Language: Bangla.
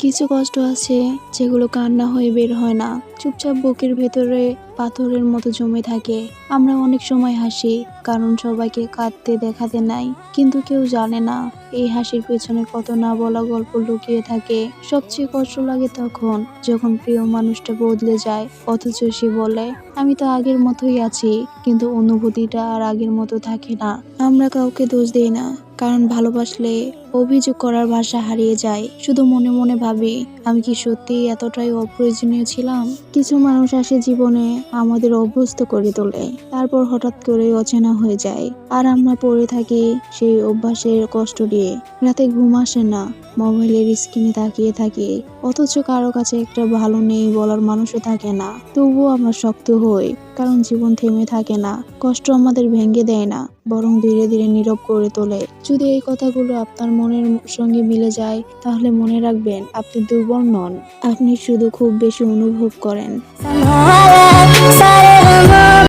কিছু কষ্ট আছে যেগুলো কান্না হয়ে বের হয় না। চুপচাপ বুকের ভেতরে পাথরের মতো জমে থাকে। আমরা অনেক সময় হাসি, কারণ সবাইকে কাঁদতে দেখাতে নাই। কিন্তু কেউ জানে না, এই হাসির পেছনে কত না বলা গল্প লুকিয়ে থাকে। সবচেয়ে কষ্ট লাগে তখন যখন প্রিয় মানুষটা বদলে যায়, অথচ সে বলে, আমি তো আগের মতোই আছি, কিন্তু অনুভূতিটা আর আগের মতো থাকে না। আমরা কাউকে দোষ দেই না। কারণ ভালোবাসলে অভিযোগ করার ভাষা হারিয়ে যায়। শুধু মনে মনে ভাবি, আমি কি সত্যি এতটাই অপ্রয়োজনীয় ছিলাম? কিছু মানুষ আসে জীবনে আমাদের অভ্যস্ত করে তোলে। তারপর হঠাৎ করে অচেনা হয়ে যায়। আর আমরা পড়ে থাকি সেই অভ্যাসের কষ্ট নিয়ে। রাতে ঘুম আসে না, মোবাইলের স্ক্রিনে তাকিয়ে থাকি। অথচ কারও কাছে একটা ভালো নেই বলার মানুষও থাকে না। তবুও আমরা শক্ত হই। কারণ জীবন থেমে থাকে না, কষ্ট আমাদের ভেঙে দেয় না, বরং ধীরে ধীরে নীরব করে তোলে। যদি এই কথাগুলো আপনার মনের সঙ্গে মিলে যায়, তাহলে মনে রাখবেন আপনি দুর্বল নন। আপনি শুধু খুব বেশি অনুভব করেন।